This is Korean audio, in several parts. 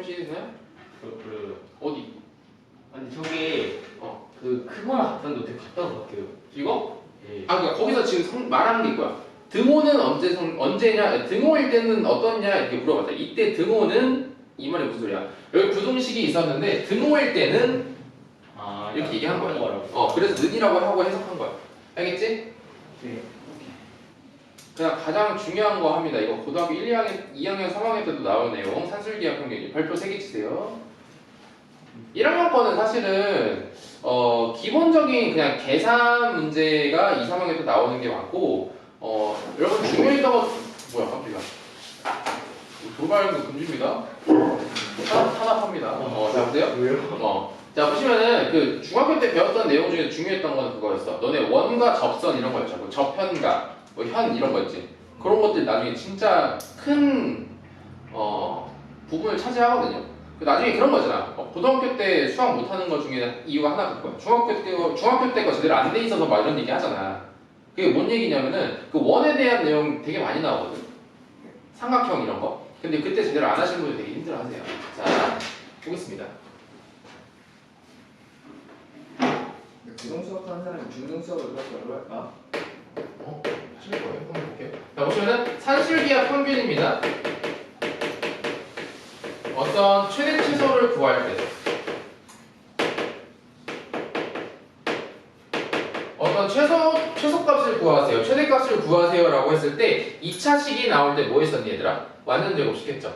표시되나요? 그, 그 어디? 아니 저게 어. 그 크거나 같은데 어떻게 같다고 같아요. 이거? 예. 아 그러니까 거기서 지금 성- 말하는 게 이거야. 등호는 언제 성, 언제냐? 등호일 때는 어떻냐 이렇게 물어봤다. 이때 등호는 이 말이 무슨 소리야? 여기 부동식이 있었는데 등호일 때는 아 이렇게 얘기한 거야. 거라고. 어 그래서 는이라고 하고 해석한 거야. 알겠지? 네. 그냥 가장 중요한 거 합니다. 이거 고등학교 1, 2학년, 2학년, 3학년 때도 나온 내용 산술기하 평균 발표 3개 치세요. 1학년 거는 사실은 어, 기본적인 그냥 계산 문제가 2, 3학년 때 나오는 게 많고 어, 여러분 중요했던 거 뭐야 깜짝이야 돌발하는 거 금지입니다. 탄- 탄압합니다. 어, 자 보세요. 왜요? 어. 자 보시면은 그 중학교 때 배웠던 내용 중에 중요했던 거는 그거였어. 너네 원과 접선 이런 거였죠. 뭐 접현과 뭐 현 이런 거 있지. 그런 것들 나중에 진짜 큰 어, 부분을 차지하거든요. 그 나중에 그런 거잖아. 어, 고등학교 때 수학 못하는 것 중에 이유가 하나 그거야. 중학교 때 거- 중학교 때거 제대로 안 돼 있어서 막 이런 얘기 하잖아. 그게 뭔 얘기냐면은 그 원에 대한 내용 되게 많이 나오거든. 삼각형 이런 거. 근데 그때 제대로 안 하시는 분들 되게 힘들어 하세요. 자 보겠습니다. 고등 수업 하는 사람이 중등 수업을 그렇게 어려울까? 하실 거예요. 한번 볼게요. 자, 보시면은 산술기하 평균입니다. 어떤 최대 최소를 구할 때 어떤 최소 최소값을 구하세요. 최대값을 구하세요 라고 했을 때 2차식이 나올 때 뭐 했었니 얘들아? 완전 제곱시켰죠.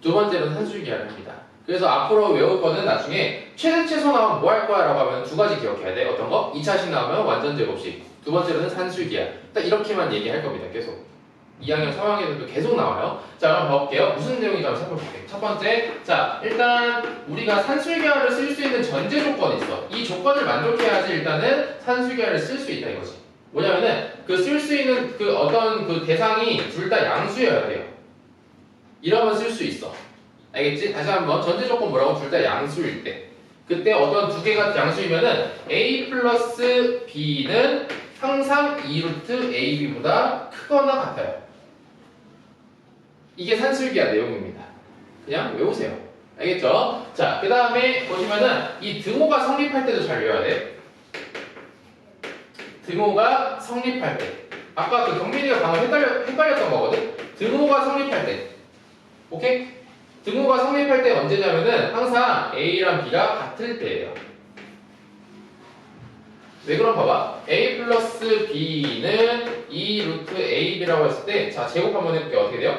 두 번째는 산술기하를 합니다. 그래서 앞으로 외울 거는 나중에 최대 최소 나오면 뭐 할 거야 라고 하면 두 가지 기억해야 돼. 어떤 거? 2차식 나오면 완전 제곱식. 두 번째로는 산술기하. 딱 이렇게만 얘기할 겁니다. 계속. 2학년, 3학년에도 계속 나와요. 자, 그럼 봐볼게요. 무슨 내용인지 한번 살펴볼게요. 첫 번째, 자, 일단 우리가 산술기하를 쓸수 있는 전제 조건이 있어. 이 조건을 만족해야지 일단은 산술기하를 쓸수 있다 이거지. 뭐냐면은 그 쓸 수 있는 그 어떤 그 대상이 둘 다 양수여야 돼요. 이러면 쓸 수 있어. 알겠지? 다시 한번 전제 조건 뭐라고? 둘 다 양수일 때. 그때 어떤 두 개가 양수이면은 a 플러스 b는 항상 2루트 ab보다 크거나 같아요. 이게 산술기하 내용입니다. 그냥 외우세요. 알겠죠? 자, 그 다음에 보시면은 이 등호가 성립할 때도 잘 외워야 돼. 등호가 성립할 때. 아까 그 경민이가 방금 헷갈려, 헷갈렸던 거거든? 등호가 성립할 때. 오케이? 등호가 성립할 때 언제냐면은 항상 A랑 B가 같을 때예요. 왜 그럼 봐봐. A 플러스 B는 2 루트 AB라고 했을 때, 자, 제곱 한번 해볼게요. 어떻게 돼요?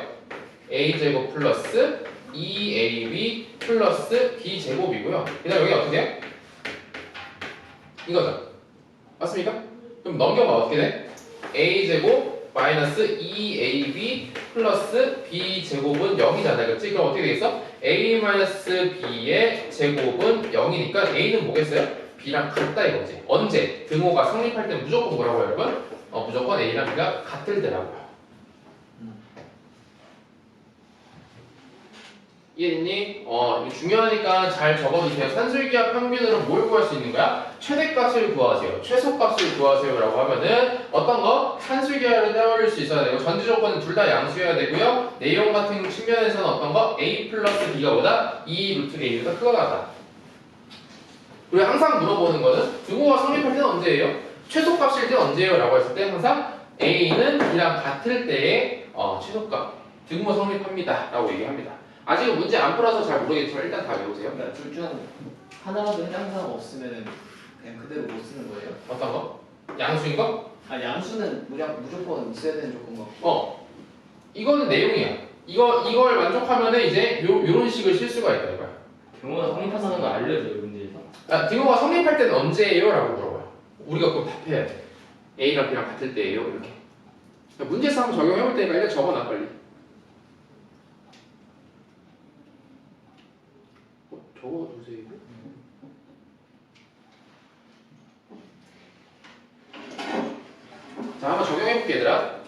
A 제곱 플러스 2AB 플러스 B 제곱이고요. 그 다음 여기 어떻게 돼요? 이거죠. 맞습니까? 그럼 넘겨봐. 어떻게 돼? A 제곱 마이너스 2AB 플러스 B 제곱은 0이잖아요. 그렇지? 그럼 어떻게 되겠어? A 마이너스 B의 제곱은 0이니까 A는 뭐겠어요? B랑 같다 이거지. 언제? 등호가 성립할 때 무조건 뭐라고요, 여러분? 어, 무조건 A랑 B가 같을 때라고요. 이해됐니? 어, 중요하니까 잘 적어주세요. 산술기하 평균으로 뭘 구할 수 있는 거야? 최대값을 구하세요. 최소값을 구하세요 라고 하면은 어떤 거? 산술기하를 떠올릴 수 있어야 되고 전제 조건은 둘 다 양수여야 되고요. 내용 같은 측면에서는 어떤 거? A 플러스 B가 보다 2 루트 A보다 크거나 그리고 항상 물어보는 거는 등호가 성립할 때는 언제예요? 최소값일 때 언제예요? 라고 했을 때 항상 A는 B랑 같을 때의 어, 최소값 등호 성립합니다 라고 얘기합니다 아직은 문제 안 풀어서 잘 모르겠지만 일단 다 외우세요 그러니까 둘중 하나라도 해당 사항 없으면 그냥 그대로 못 쓰는 거예요? 어떤 거? 양수인 거? 아 양수는 무조건, 무조건 있어야 되는 조건 같고 어 이거는 내용이야 이거, 이걸 만족하면은 이제 요, 요런 식을 쓸 수가 있다 이거야 경우가 성립한다는 거 알려줘요. 아, 등호가 성립할 때는 언제예요? 라고 물어봐요. 우리가 그거 답해야 돼. A랑 B랑 같을 때예요? 이렇게. 그러니까 한번 적용해볼 테니까 일단 적어놔 빨리. 어, 적어주세요 자 한번 적용해볼게 얘들아.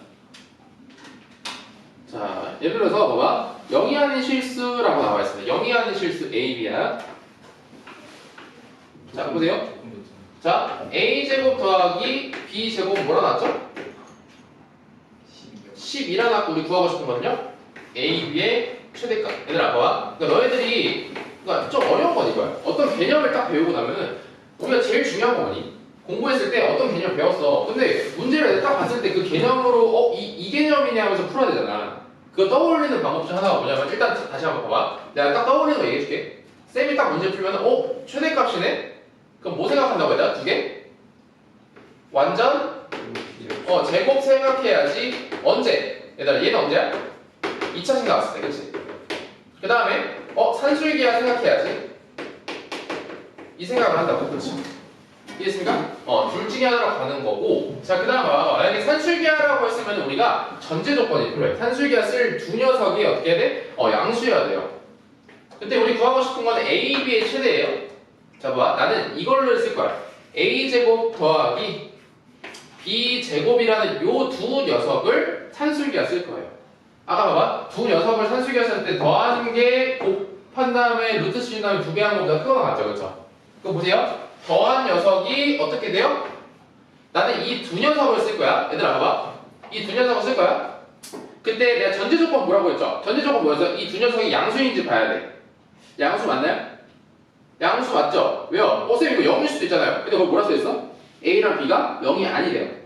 자 예를 들어서 봐봐. 영위하는 실수라고 나와 있습니다. 영위하는 실수 A, B야 자, 보세요. 자, A제곱 더하기 B제곱 뭐라 나왔죠? 10이라 나왔고 우리 구하고 싶은 거는요? AB의 최대값. 얘들아, 봐봐. 그러니까 너희들이 그러니까 좀 어려운 건 이거야. 어떤 개념을 딱 배우고 나면은 우리가 제일 중요한 거 뭐니? 공부했을 때 어떤 개념 배웠어. 근데 문제를 딱 봤을 때 그 개념으로 어? 이, 이 개념이냐 하면서 풀어야 되잖아. 그거 떠올리는 방법 중 하나가 뭐냐면 일단 다시 한번 봐봐. 내가 딱 떠올리는 거 얘기해줄게. 쌤이 딱 문제 풀면 어? 최대값이네? 그럼 뭐 생각한다고 해야 두 개? 완전 어 제곱 생각해야지 언제? 얘들아 얘는 언제야? 2차식 나왔을 때 그치? 그 다음에 어 산술기야 생각해야지 이 생각을 한다고 그치? 이해했습니까? 어 둘 중에 하나로 가는 거고 자 그 다음 봐봐 만약에 산술기하라고 했으면 우리가 전제 조건이 필요해 산술기하 쓸 두 녀석이 어떻게 해야 돼? 어 양수여야 돼요 그때 우리 구하고 싶은 건 a, b의 최대예요 자 봐, 나는 이걸로 쓸 거야 a 제곱 더하기 b 제곱이라는 요 두 녀석을 산술기하 쓸 거예요 아까 봐봐 두 녀석을 산술기하 쓸때 더하는 게 곱한 다음에 루트 씌운 다음에 두배한 것보다 큰거 같죠 그쵸? 그거 보세요 더한 녀석이 어떻게 돼요? 나는 이 두 녀석을 쓸 거야. 얘들아 봐봐. 이 두 녀석을 쓸 거야. 그때 내가 전제 조건 뭐라고 했죠? 전제 조건 뭐였어? 이 두 녀석이 양수인지 봐야 돼. 양수 맞나요? 양수 맞죠? 왜요? 어, 쌤 이거 0일 수도 있잖아요. 근데 그거 뭐라 써있어? A랑 B가 0이 아니래요.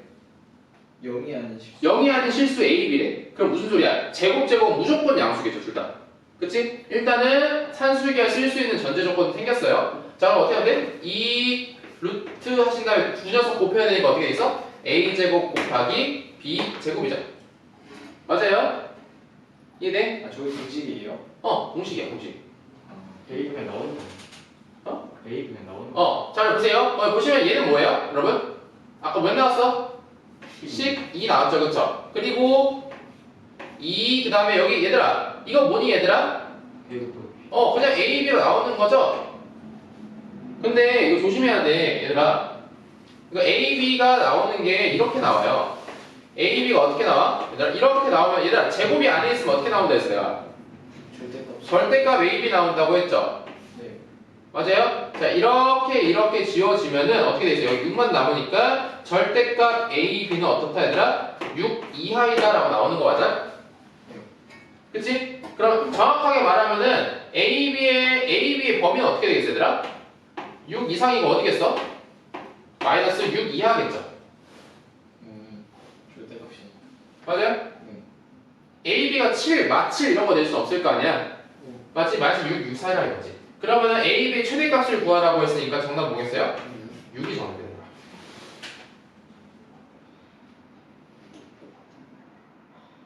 0이 아닌 식 0이 아닌 실수 A, B래. 그럼 무슨 소리야? 제곱, 제곱 무조건 양수겠죠, 둘 다. 그치? 일단은 산술기가 쓸 수 있는 전제 조건이 생겼어요. 자, 그럼 어떻게 하면 돼? 이 루트 하신 다음에 두 녀석 곱해야 되니까 어떻게 돼 있어? A 제곱 곱하기 B 제곱이죠. 맞아요? 이해돼? 아 저기 공식이에요? 어, 공식이야, 공식. A 그냥 나오는 거. 어? A 그냥 나오는 거. 어, 자, 보세요. 어, 보시면 얘는 뭐예요, 여러분? 아까 몇 나왔어? 12 나왔죠, 그쵸? 그리고 2, 그 다음에 여기 얘들아, 이거 뭐니 얘들아? 어, 그냥 A, B로 나오는 거죠? 근데 이거 조심해야 돼, 얘들아. 이거 A, B가 나오는 게 이렇게 나와요. A, B가 어떻게 나와? 얘들아, 이렇게 나오면, 얘들아, 제곱이 안에 있으면 어떻게 나온다 했어요? 절대값 절대값 A, B 나온다고 했죠? 네 맞아요? 자, 이렇게, 이렇게 지워지면은 어떻게 되죠? 여기 6만 남으니까 절대값 A, B는 어떻다, 얘들아? 6 이하이다 라고 나오는 거 맞아? 그치? 그럼 정확하게 말하면은 A, B의, A, B의 범위는 어떻게 되겠어, 얘들아? 6 이상이고 어디겠어? 마이너스 6 이하겠죠? 음, 절대값이 맞아요? 네. A, B가 7, 마7 이런 거 낼 수 없을 거 아니야? 음. 맞지? 마이너스 6, 6 사이라 이거지. 그러면은 A, B의 최대값을 구하라고 했으니까 정답 뭐겠어요? 6이 정답되는 거야.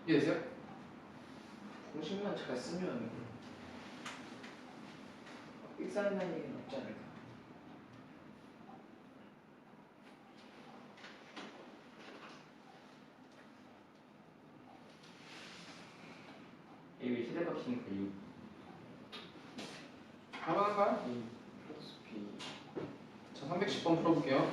이해됐어요? 공식만 잘 쓰면 날 일은 없지 않을까 A 최대값이니까 6. 가능한가요? 이 플러스 B 자, 310번 풀어볼게요.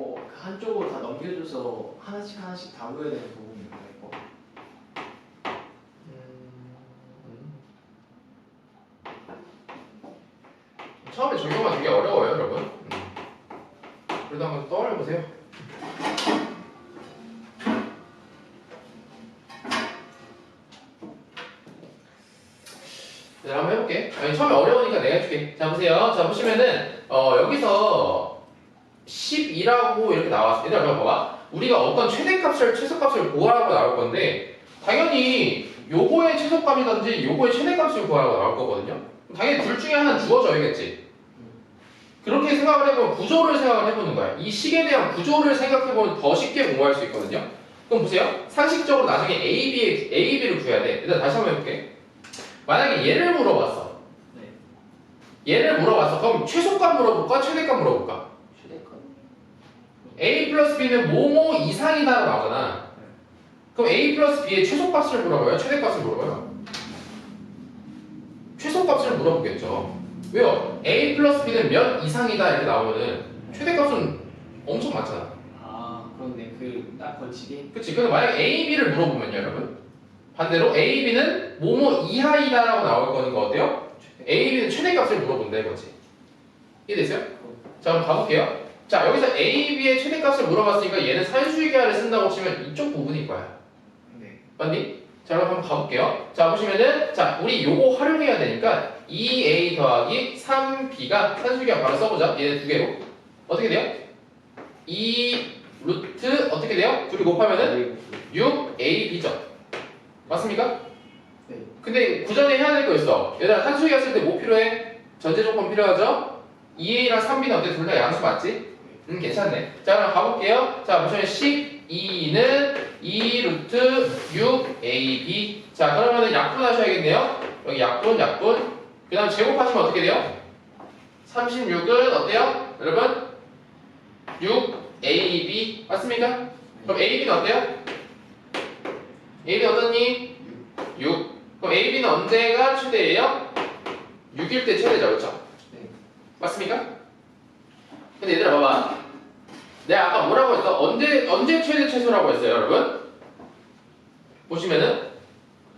그 한쪽으로 다 넘겨줘서 하나씩 하나씩 다 외워야 되는 부분인가 이거 처음에 적용하기 되게 어려워요, 여러분. 음. 그래도 한번 떠올려보세요. 네, 한번 해볼게. 아니, 처음에 어려우니까 내가 해줄게. 자, 보세요. 자, 보시면은, 어, 여기서 12라고 이렇게 나왔어. 얘들아, 그럼 봐봐. 우리가 어떤 최대값을, 최소값을 구하라고 나올 건데, 당연히 요거의 최소값이든지 요거의 최대값을 구하라고 나올 거거든요. 당연히 둘 중에 하나는 주어져야겠지. 그렇게 생각을 해보면 구조를 생각을 해보는 거야. 이 식에 대한 구조를 생각해보면 더 쉽게 공부할 수 있거든요. 그럼 보세요. 상식적으로 나중에 A, B, A, B를 구해야 돼. 일단 다시 한번 해볼게. 만약에 얘를 물어봤어. 네 얘를 물어봤어. 그럼 최소값 물어볼까? 최대값 물어볼까? A 플러스 B는 뭐뭐 이상이다라고 나오잖아. 그럼 A 플러스 B의 최소값을 물어봐요? 최대값을 물어봐요? 최소값을 물어보겠죠. 왜요? A 플러스 B는 몇 이상이다 이렇게 나오면은 최대값은 엄청 많잖아. 아 그렇네 그딱 걸치기 그치? 근데 만약 A, B를 물어보면요, 여러분. 반대로 A, B는 뭐뭐 이하이다 라고 나올 거는 거 어때요? A, B는 최대값을 물어본다 이거지. 이해됐어요? 자, 그럼 가볼게요. 자, 여기서 A, B의 최대값을 물어봤으니까 얘는 산수기하를 쓴다고 치면 이쪽 부분일 거야. 네 맞니? 자, 그럼 한번 가볼게요. 자, 보시면은, 자, 우리 요거 활용해야 되니까 2A 더하기 3B가 산수기하 바로 써보자. 얘네 두 개로. 어떻게 돼요? 2 루트 어떻게 돼요? 둘이 곱하면은 6AB죠. 맞습니까? 네. 근데 구전에 해야 될 거 있어. 얘들아, 산수기하 쓸때 뭐 필요해? 전제 조건 필요하죠? 2A랑 3B는 어때? 둘 다 양수 맞지? 음, 괜찮네. 자, 그럼 가볼게요. 자, 보시면 12는 2 루트 6AB. 자, 그러면은 약분 하셔야겠네요. 여기 약분, 약분. 그 다음 제곱하시면 어떻게 돼요? 36은 어때요? 여러분? 6AB. 맞습니까? 그럼 AB는 어때요? AB 어떠니? 6. 그럼 AB는 언제가 최대예요? 6일 때 최대죠, 그렇죠? 네. 맞습니까? 근데 얘들아 봐봐. 내가 아까 뭐라고 했어? 언제 언제 최대 최소라고 했어요, 여러분? 보시면은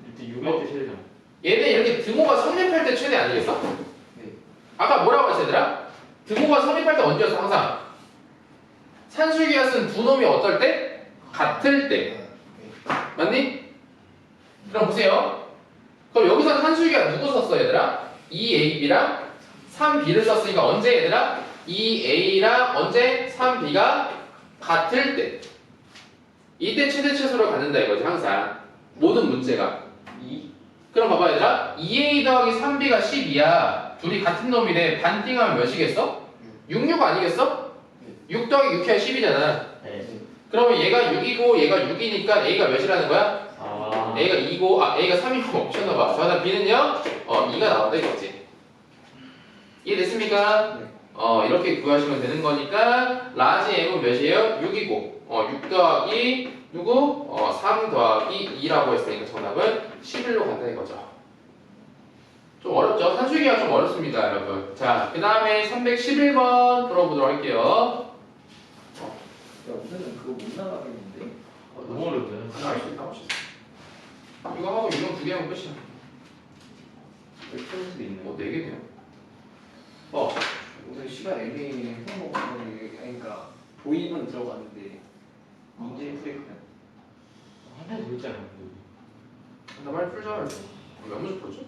일단 6일 때 최대잖아. 얘네 이렇게 등호가 성립할 때 최대 아니겠어? 네. 아까 뭐라고 했어, 얘들아? 등호가 성립할 때 언제였어, 항상? 산술기가 쓴 두 놈이 어떨 때? 같을 때. 맞니? 그럼 보세요. 그럼 여기서 산술기가 누구 썼어, 얘들아? 2AB랑 3B를 썼으니까 언제, 얘들아? 2A랑 언제? 3B가 같을 때. 이때 최대 최소로 갖는다 이거지, 항상. 모든 문제가. 2 그럼 봐봐, 얘들아. 2A 더하기 3B가 10이야. 둘이 같은 놈이네. 반띵하면 몇이겠어? 66 아니겠어? 6 더하기 6 해야 10이잖아. 네. 그러면 얘가 6이고 얘가 6이니까 A가 몇이라는 거야? 아. A가 2고 아 A가 3이고 미쳤나봐 저하나 B는요 어 2가 나온다 이거지 이해됐습니까? 네. 어 이렇게 구하시면 되는 거니까 라지 M은 몇이에요? 6이고 어 6 더하기 누구? 어 3 더하기 2라고 했으니까 정답은 11로 간다 이거죠 좀 어렵죠? 산수기가 좀 어렵습니다 여러분 자 그 다음에 311번 풀어보도록 할게요 야 우선은 그거 못 나가겠는데 어, 너무 어렵네. 할수 있다 할수 있어 이거 하고 이거 두개 하면 끝이야 풀 수도 있네. 뭐 4개 돼요 어 오늘 시간 애매해 한번 그러니까 도입은 들어갔는데 문제 풀이 그냥 한달 됐잖아. 나 빨리 풀자 몇 문제 풀었죠?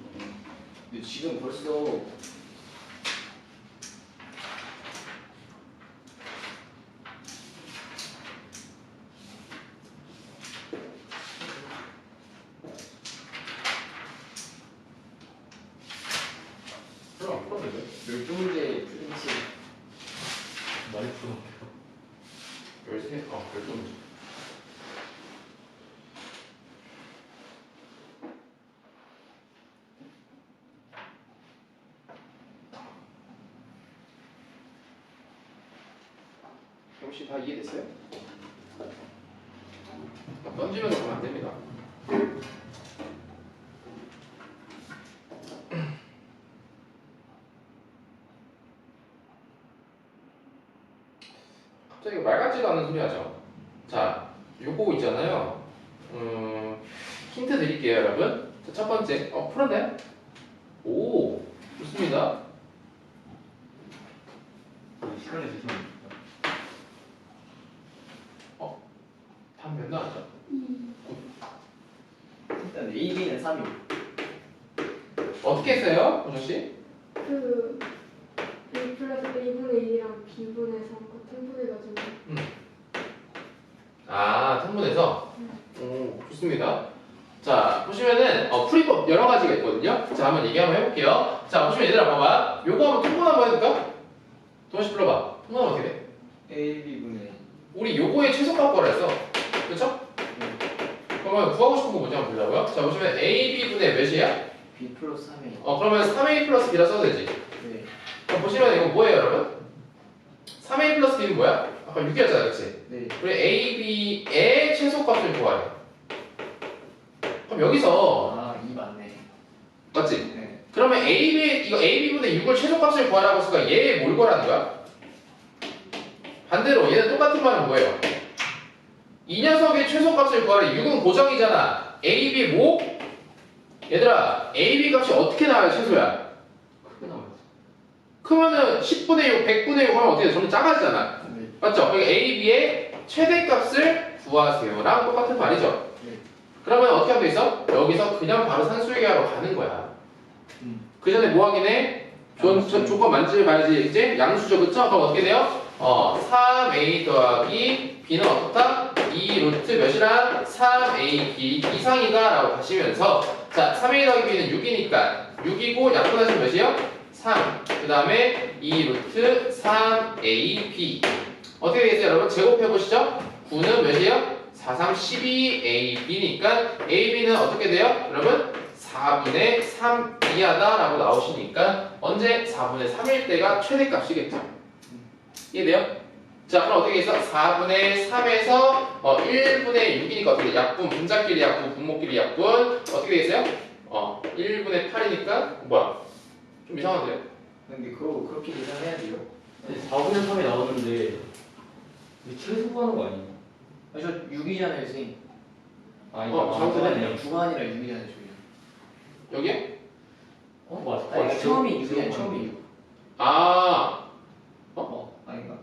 근데 지금 벌써 그럼 풀었는데 12문제 풀인치 많이 풀어. 13, 어 12문제 혹시 다 이해됐어요? 막 던지면서 가면 안 됩니다 갑자기 말 같지도 않은 소리 하죠. 자, 요거 있잖아요. 음, 힌트 드릴게요, 여러분. 자, 첫 번째, 어, 풀었나요? 오, 좋습니다. 시간에 주시면 답몇 나왔죠? 일단 A, B는 3이 어떻게 했어요, 보정 씨? 그 A 플러스 1분의 1이랑 B분의 3과 통분해가지고 아, 통분해서? 오, 좋습니다. 자, 보시면은, 어, 풀이법 여러 가지가 있거든요. 자, 한번 얘기 한번 해볼게요. 자, 보시면 얘들아, 봐봐. 요거 한번 통분 한번 해볼까? 동원씨 불러봐. 통분 어떻게 돼? A, B분의 우리 요거의 최소값 구하라 했어. 그쵸? 그러면 구하고 싶은 거 뭔지 한번 보자고요. 자, 보시면 AB분의 몇이야? B 플러스 3이 어, 그러면 3A 플러스 B라 써도 되지. 네 그럼 보시면 이거 뭐예요, 여러분? 3A 플러스 B는 뭐야? 아까 6이었잖아, 그치? 네. 우리 AB의 최소값을 구하래. 그럼 여기서, 아, 2 맞네 맞지? 네 그러면 AB, 이거 AB분의 6을 최소값을 구하라고 했으니까 얘 뭘 구하라는 거야? 반대로 얘는 똑같은 말은 뭐예요? 이 녀석의 최소값을 구하래 6은 고정이잖아 a, b 뭐? 얘들아 a, b 값이 어떻게 나와야 최소야? 크게 나와요. 크면은 10분의 6, 100분의 6 하면 어떻게 돼? 점점 작아지잖아 네. 맞죠? 그러니까 a, b의 최대값을 구하세요랑 똑같은 말이죠 네. 그러면 어떻게 하면 돼 있어? 여기서 그냥 바로 산수유기하러 가는 거야 음. 그 전에 뭐 하긴 해? 조, 조, 조건 만질 봐야지 이제 양수죠 그쵸? 그럼 어떻게 돼요? 어 3a 더하기 b는 어떻다? 2 루트 몇이라? 3ab 이상이다 라고 하시면서 자 3a 더하기 b는 6이니까 6이고 약분하시면 몇이요? 3. 그 다음에 2 루트 3ab 어떻게 되겠어요 여러분? 제곱해보시죠 9는 몇이에요? 4, 3, 12ab니까 ab는 어떻게 돼요? 여러분 4분의 3 이하다라고 나오시니까 언제 4분의 3일 때가 최대값이겠죠. 이해돼요? 자 그럼 어떻게 해서 4분의 3에서 어, 1분의 6이니까 어떻게 돼? 약분 분자끼리 약분 분모끼리 약분 어떻게 되겠어요? 어 1분의 8이니까 뭐야? 좀 이상한데요? 근데 그거 그렇게 계산해야 돼요. 근데 4분의 3이 나오는데 이게 최소 구하는 거 아니에요? 아, 저 6이잖아요, 선생님. 아니, 어, 아, 잘못했네요. 9가 아니라 6이잖아요, 저희. 어, 여기에? 맞아. 아니, 아, 처음이 제곱 6이야, 처음이 6. 아, 어? 아닌가?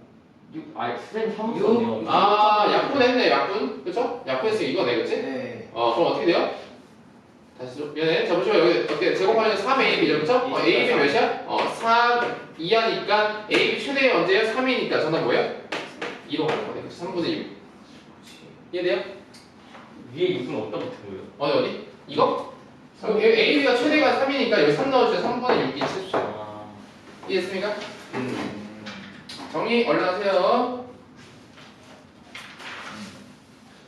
6, 아니, 선생님 사무 육. 썼네요. 아 약분 했네 약분 그쵸? 약분 했으니까 이거네 그치? 네. 어 그럼 어떻게 돼요? 다시 좀 미안해 자 보시면 여기 어떻게 제곱하면 3AB죠 그쵸? 어, AB 몇이야? 어 3, 2하니까 AB 최대 언제예요? 3이니까 정답 뭐예요? 2로 가는 거네 3분의 6 이해돼요? 위에 6은 어디다 붙은 거예요? 어디 어디? 이거? 여기 AB가 최대가 3이니까 여기 3 넣어주세요 3분의 6이 최소 아, 이해했습니까? 음. 정리 얼른 하세요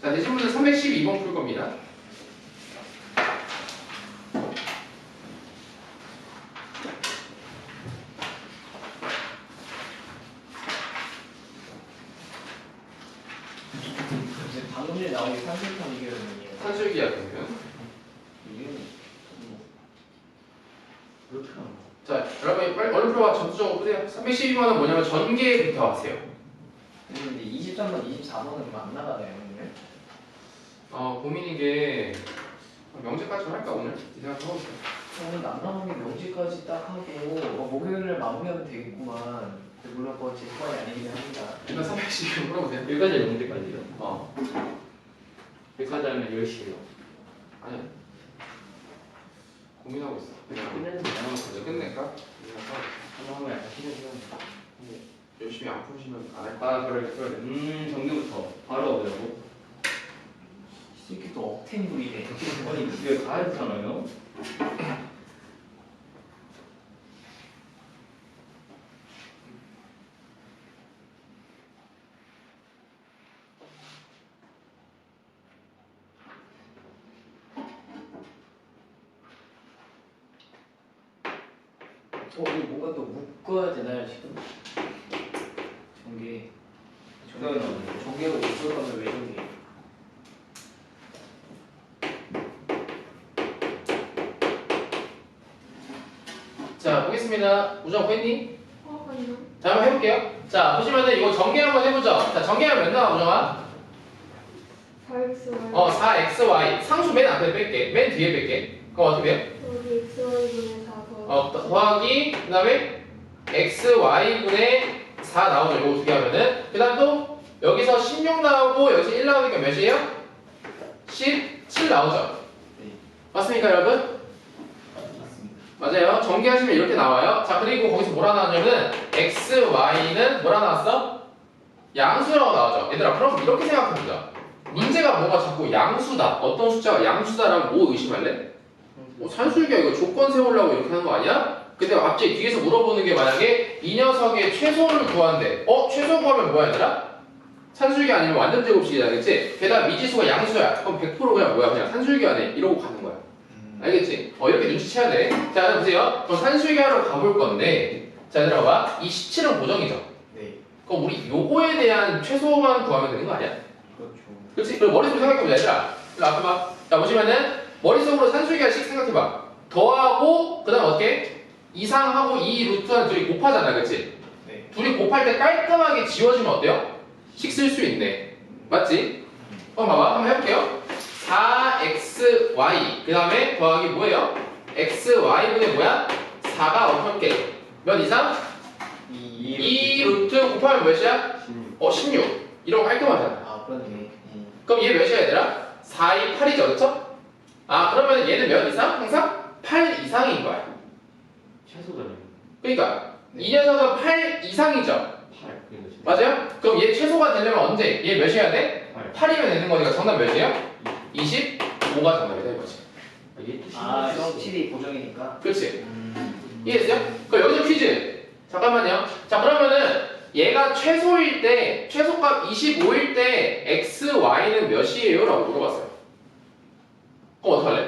자 되신 분은 312번 풀 겁니다 12번은 뭐냐면 전개부터 하세요. 근데 23번, 24번은 만나가네요, 오늘. 어, 고민인 게 명제까지 할까 오늘? 이 생각하고 있어요. 오늘 안 나오는 명제까지 딱 하고 뭐 어, 목요일을 마무리하면 되겠구만. 근데 물론 그건 제 스타일이 아니긴 합니다. 일단 300씩 물어보세요. 여기까지 명제까지요. 어. 여기까지 하면 10시에요. 아니요. 고민하고 있어. 그냥 끝내는 먼저 끝낼까? 그냥 하나 하면 약간 쉬는 시간. 열심히 안 푸시면 안 할 거야. 아, 그래, 그래. 음, 정규부터. 바로 어디라고? 이 새끼 또 억텐 부리네 아니, 집에 가야 되잖아요. 어 이거 뭔가 또 묶어야 되나요 지금? 전개 전개가 나오네. 전개가 못 들어가면 왜 전개 자, 보겠습니다. 우정 보였니? 어 아니요. 자, 한번 해볼게요. 자, 보시면은 이거 전개 한번 해보죠. 자, 전개하면 몇 나와, 우정아? 4xy 어, 4xy. 상수 맨 앞에 뺄게. 맨 뒤에 뺄게. 그럼 어떻게 돼요? Xy분의 4 더하기 어, 더- 더하기 그 다음에 xy분의 4 나오죠. 이거 어떻게 하면은. 그 다음 또 여기서 16 나오고 여기서 1 나오니까 몇이에요? 17 나오죠? 네. 맞습니까 여러분? 맞아요. 전개하시면 이렇게 나와요. 자 그리고 거기서 뭐라 나왔냐면은 xy는 뭐라 나왔어? 양수라고 나오죠. 얘들아 그럼 이렇게 생각해보자 문제가 뭐가 자꾸 양수다? 어떤 숫자가 양수다라고 뭐 의심할래? 어, 산술기야 이거 조건 세우려고 이렇게 하는 거 아니야? 근데 갑자기 뒤에서 물어보는 게 만약에 이 녀석의 최소를 구한대 어? 최소 구하면 뭐야 얘들아? 산술기 아니면 완전 제곱식이다 그치? 게다가 미지수가 양수야 그럼 100% 그냥 뭐야 그냥 산술기 안에 이러고 가는 거야 알겠지? 어 이렇게 눈치채야 돼자 보세요 그럼 산술기 하러 가볼 건데 자 얘들아 봐봐 이 17은 고정이죠 네 그럼 우리 요거에 대한 최소만 구하면 되는 거 아니야? 그렇죠 그렇지? 그럼 머릿속으로 생각해보자 얘들아 일로 앞에 봐. 자 보시면은 머릿속으로 산술기하씩 생각해봐 더하고 그 다음 어떻게? 이상하고 이 루트는 둘이 곱하잖아 그치? 네 둘이 곱할 때 깔끔하게 지워지면 어때요? 식 쓸 수 있네. 맞지? 어, 봐봐. 한번 해볼게요. 4xy. 그 다음에 더하기 뭐예요? xy분의 뭐야? 4가 어떻게? 몇 이상? 2 루트 곱하면 몇이야? 어, 16. 이런 거 깔끔하잖아. 아 그렇네. 그럼 얘 몇이야, 얘들아? 4, 2, 8이죠, 그쵸? 아, 그러면 얘는 몇 이상? 항상 8 이상인 거야. 최소잖아요. 그러니까 이 녀석은 8 이상이죠. 8. 그러니까 진짜 맞아요? 그럼 얘 최소가 되려면 언제? 얘 몇이어야 돼? 8. 8이면 되는 거니까 정답 몇이에요? 25가 정답이 될 거지. 아, 아 있어. 확실히 고정이니까. 그렇지? 이해했어요? 그럼 여기서 퀴즈. 잠깐만요. 자, 그러면은 얘가 최소일 때, 최소값 25일 때 x, y는 몇이에요? 라고 물어봤어요. 沃特嘞